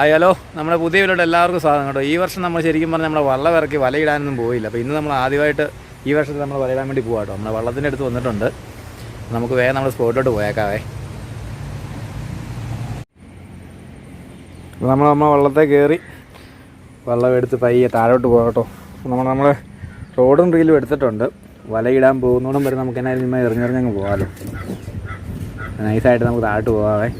ആയാലോ നമ്മുടെ പുതിയ വീട്ടിലോട്ട് എല്ലാവർക്കും സ്വാഗതം കേട്ടോ. ഈ വർഷം നമ്മൾ ശരിക്കും പറഞ്ഞാൽ നമ്മളെ വള്ളം ഇറക്കി വലയിടാനൊന്നും പോയില്ല. അപ്പോൾ ഇന്ന് നമ്മൾ ആദ്യമായിട്ട് ഈ വർഷത്തിൽ നമ്മൾ വലയിടാൻ വേണ്ടി പോകാം കേട്ടോ. നമ്മുടെ വള്ളത്തിന്റെ അടുത്ത് വന്നിട്ടുണ്ട്. നമുക്ക് വേഗം നമ്മൾ സ്പോട്ടിലോട്ട് പോയേക്കാവേ. നമ്മൾ നമ്മളെ വള്ളത്തെ കയറി വള്ളം എടുത്ത് പയ്യെ താഴോട്ട് പോകാം കേട്ടോ. നമ്മൾ നമ്മൾ റോഡും റീലും എടുത്തിട്ടുണ്ട്. വലയിടാൻ പോകുന്നോടും വരെ നമുക്ക് എന്നാലും ഇനിമേ എറിഞ്ഞെറിഞ്ഞങ്ങ് പോകാമല്ലോ നൈസായിട്ട് നമുക്ക് താഴോട്ട് പോകാവേ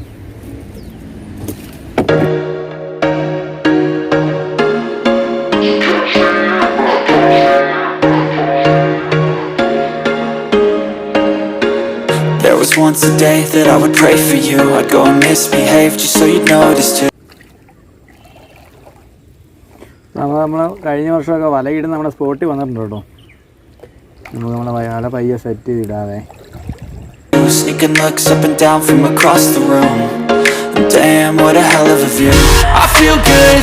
once a day that I would pray for you I'd go and misbehave just so you'd notice too നമ്മൾ നമ്മൾ കഴിഞ്ഞ വർഷമൊക്കെ വലയിടുന്ന നമ്മുടെ സ്പോട്ടിൽ വന്നിട്ടുണ്ട് കേട്ടോ നമുക്ക് നമ്മളെ വല പയ്യെ സെറ്റ് ചെയ്തിടാവേ Sneaking looks up and down from across the room Damn, what a hell of a view I feel good,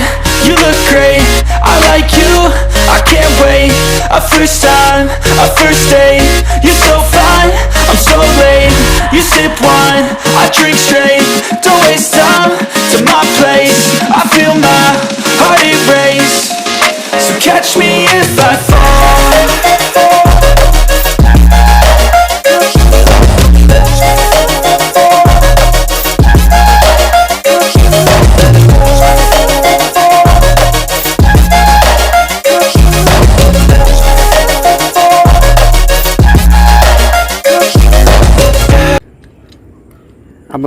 you look great I like you, I can't wait A first time, a first date You're so fine, I'm so late You sip wine, I drink straight. Don't waste time to my place. I feel my heart erase. So catch me if I fall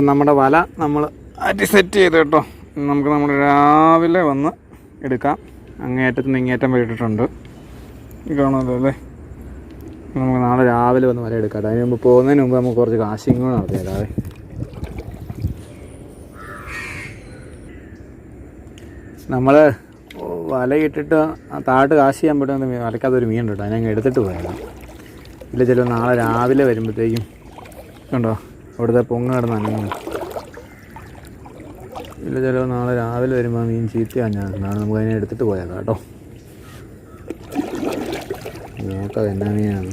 നമ്മുടെ വല നമ്മൾ അറ്റി set ചെയ്ത് കേട്ടോ. നമുക്ക് നമ്മൾ രാവിലെ വന്ന് എടുക്കാം. അങ്ങേയറ്റത്ത് നിന്ന് ഇങ്ങേറ്റം ഈ കാണുമല്ലോ അല്ലേ? നമുക്ക് നാളെ രാവിലെ വന്ന് വല എടുക്കാം. അതിന് മുമ്പ് പോകുന്നതിന് മുമ്പ് നമുക്ക് കുറച്ച് കാശിങ് കൂടെ നമ്മൾ വലയിട്ടിട്ട് താഴോട്ട് കാശ് ചെയ്യാൻ പറ്റുന്ന വലക്കാത്തൊരു മീൻ ഉണ്ട് അതിനെ അങ്ങ് എടുത്തിട്ട് പോയാലോ ഇല്ല ചിലപ്പോൾ നാളെ രാവിലെ വരുമ്പോഴത്തേക്കും. കണ്ടോ? അവിടുത്തെ പൊങ്ങ കിടന്ന് അനങ്ങുന്നു. ഇല്ല ചിലവ് നാളെ രാവിലെ വരുമ്പോൾ മീൻ ചീത്തയാണ് ഞാൻ. നമുക്ക് അതിനെ എടുത്തിട്ട് പോയേക്കാം കേട്ടോ. നോക്കാം എന്നാ മീനാണ്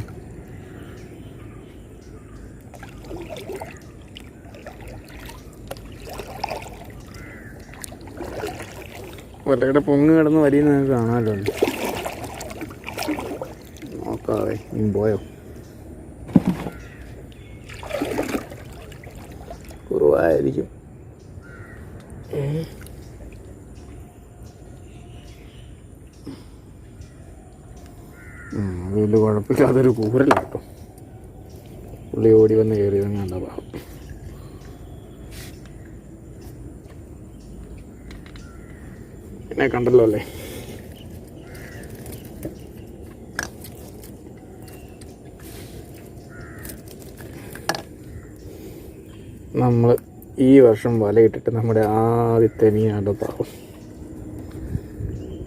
വലയുടെ പൊങ്ങ് കിടന്ന് വരിയെന്ന് നിങ്ങൾക്ക് കാണാമല്ലോ. നോക്കാവേ മീൻ പോയോ? കൂരല്ല കേട്ടോ. പുള്ളി ഓടി വന്ന് കയറിയത് കണ്ട പാവം. എന്നെ കണ്ടല്ലോ അല്ലേ? നമ്മൾ ഈ വർഷം വലയിട്ടിട്ട് നമ്മുടെ ആദ്യത്തെ മീനാണ് പാവം.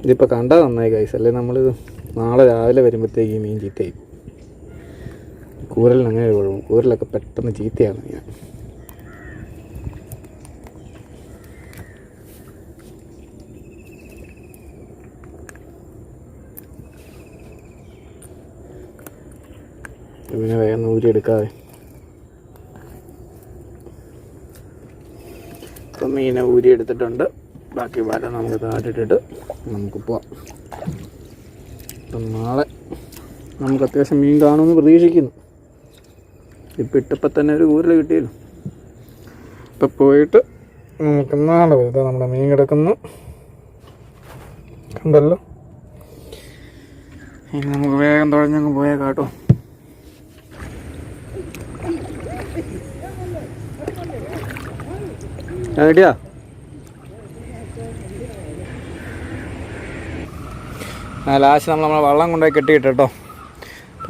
ഇതിപ്പോൾ കണ്ടാൽ നന്നായി കൈസ് അല്ലേ നമ്മളിത് നാളെ രാവിലെ വരുമ്പോഴത്തേക്ക് മീൻ ചീത്തയായി. കൂരലിന് അങ്ങനെ കുഴപ്പം കൂരലൊക്കെ പെട്ടെന്ന് ചീത്തയാണ് ഞാൻ പിന്നെ വേഗം ഊരിയെടുക്കാതെ ഇപ്പം മീനെ ഊരി എടുത്തിട്ടുണ്ട്. ബാക്കി വല നമുക്ക് താട്ടിട്ടിട്ട് നമുക്ക് പോവാം. അപ്പം നാളെ നമുക്ക് അത്യാവശ്യം മീൻ കാണുമെന്ന് പ്രതീക്ഷിക്കുന്നു. ഇപ്പം ഇട്ടപ്പോൾ തന്നെ ഒരു ഊരൽ കിട്ടിയല്ലോ. ഇപ്പം പോയിട്ട് നമുക്ക് നാളെ ഇതാ നമ്മുടെ മീൻ കിടക്കുന്നു. കണ്ടല്ലോ? ഇനി നമുക്ക് വേഗം തുഴഞ്ഞങ്ങ് പോയാൽ കാട്ടോ. ആ ലാസ്റ്റ് നമ്മൾ നമ്മളെ വള്ളം കൊണ്ടുപോയി കെട്ടിയിട്ടോ അപ്പം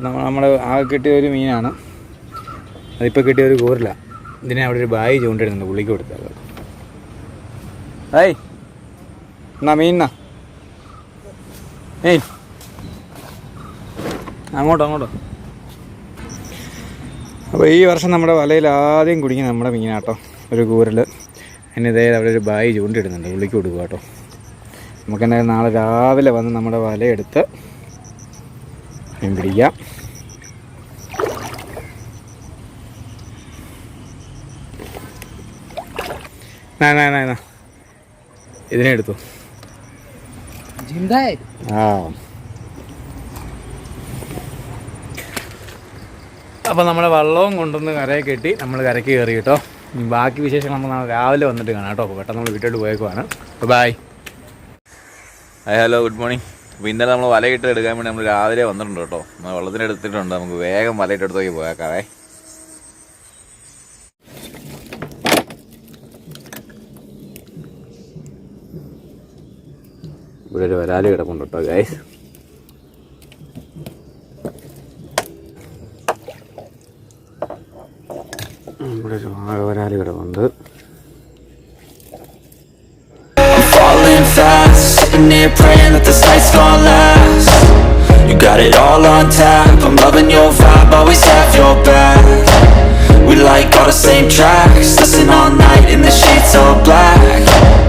നമ്മൾ നമ്മൾ ആകെ കിട്ടിയ ഒരു മീനാണ്. അതിപ്പോൾ കിട്ടിയ ഒരു കൂറില്ല ഇതിനെ അവിടെ ഒരു ബായി ചൂണ്ടിടുന്നുണ്ട് പുള്ളിക്ക് കൊടുത്തത്. ഏയ്. എന്നാ മീനാ ഏയ് അങ്ങോട്ടോ അങ്ങോട്ടോ. അപ്പോൾ ഈ വർഷം നമ്മുടെ വലയിൽ ആദ്യം കുടുങ്ങി നമ്മുടെ മീനാട്ടോ ഒരു കൂരൽ ഇതേ അവിടെ ഒരു ബായി ചൂണ്ടിടുന്നുണ്ട് ഉള്ളിക്ക് കൊടുക്കുക കേട്ടോ. നമുക്ക് നാളെ രാവിലെ വന്ന് നമ്മുടെ വലയെടുത്ത് മീൻ പിടിക്കാം. നാ നാ നാ ഇതിനെ എടുത്തു. ആ. അപ്പോൾ നമ്മുടെ കൊണ്ടുവന്ന് കരയെ കെട്ടി നമ്മൾ കരയ്ക്ക് കയറി കേട്ടോ. ബാക്കി വിശേഷങ്ങൾ നമ്മൾ രാവിലെ വന്നിട്ട് കാണാം കേട്ടോ. അപ്പൊ പെട്ടെന്ന് നമ്മൾ വീട്ടിലോട്ട് പോയേക്കുവാണ്. Bye hi hello good morning അപ്പോൾ ഇന്നലെ നമ്മൾ വലയിട്ട് എടുക്കാൻ വേണ്ടി നമ്മൾ രാവിലെ വന്നിട്ടുണ്ട് കേട്ടോ. നമ്മൾ വെള്ളത്തിനെടുത്തിട്ടുണ്ട് നമുക്ക് വേഗം വലയിട്ടെടുത്തോക്കി പോയേക്കാവേ ഇവിടെ ഒരു വരാൽ കിടപ്പുണ്ട് കേട്ടോ ഗൈസ് ഇവിടെ ഒരു വരാൽ കിടപ്പുണ്ട് here praying that this night's gonna last. You got it all on tap, I'm loving your vibe, always have your back. We like all the same tracks, listen all night in the sheets all black.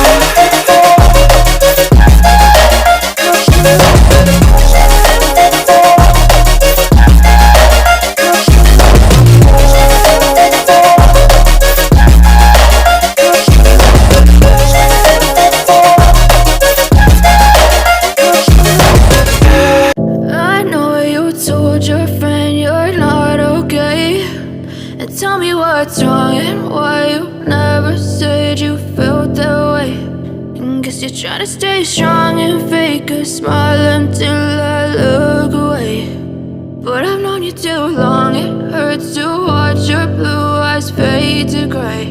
To gray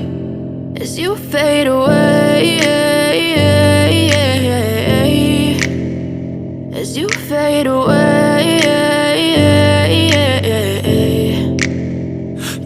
as you fade away. As you fade away.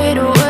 wide awake.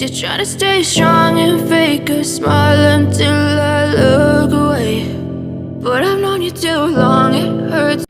You're trying to stay strong and fake a smile until I look away. But I've known you too long, it hurts.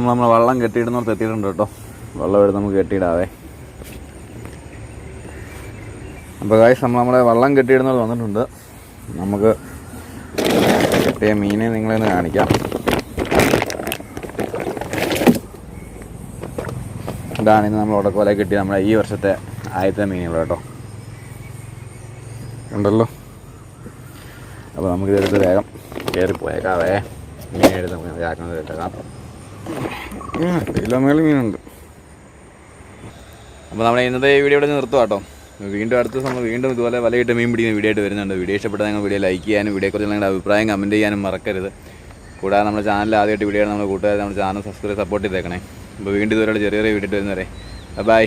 നമ്മൾ നമ്മൾ വള്ളം കെട്ടിയിടുന്നോർത്ത് എത്തിയിട്ടുണ്ട് കേട്ടോ. വെള്ളം എടുത്ത് നമുക്ക് കെട്ടിയിടാവേ. അപ്പോൾ കാശ് നമ്മൾ നമ്മളെ വള്ളം കെട്ടിയിടുന്നവർ വന്നിട്ടുണ്ട്. നമുക്ക് കിട്ടിയ മീനെ നിങ്ങളെ ഒന്ന് കാണിക്കാം. ഇതാണ് ഇന്ന് നമ്മൾ ഉടക്കോലെ കെട്ടി നമ്മുടെ ഈ വർഷത്തെ ആദ്യത്തെ മീനുകൾ കേട്ടോ. ഉണ്ടല്ലോ അപ്പോൾ നമുക്ക് ഇതെടുത്ത് വേഗം കയറി പോയേക്കാവേ മീനെടുത്ത് നമുക്ക് ഇതാക്കുന്നത് കേട്ടേക്കാം കിലോ മേളിൽ മീനുണ്ട്. അപ്പോൾ നമ്മുടെ ഇന്നത്തെ വീഡിയോ ഇവിടെ നിർത്തുക കേട്ടോ വീണ്ടും അടുത്ത സമയം വീണ്ടും ഇതുപോലെ വലയിട്ട് മീൻ പിടിക്കുന്ന വീഡിയോ ആയിട്ട് വരുന്നുണ്ട്. വീഡിയോ ഇഷ്ടപ്പെട്ടാൽ നിങ്ങൾ വീഡിയോ ലൈക്ക് ചെയ്യാനും വീഡിയോയെക്കുറിച്ച് നിങ്ങളുടെ അഭിപ്രായം കമന്റ് ചെയ്യാനും മറക്കരുത്. കൂടാതെ നമ്മുടെ ചാനൽ ആദ്യമായിട്ട് വീഡിയോ നമ്മുടെ കൂട്ടുകാർ നമ്മുടെ ചാനൽ സബ്സ്ക്രൈബ് സപ്പോർട്ട് ചെയ്തേക്കണേ. അപ്പോൾ വീണ്ടും ഇതുവരെയുള്ള ചെറിയ ചെറിയ വീഡിയോ വരുന്നവരെ. ബൈ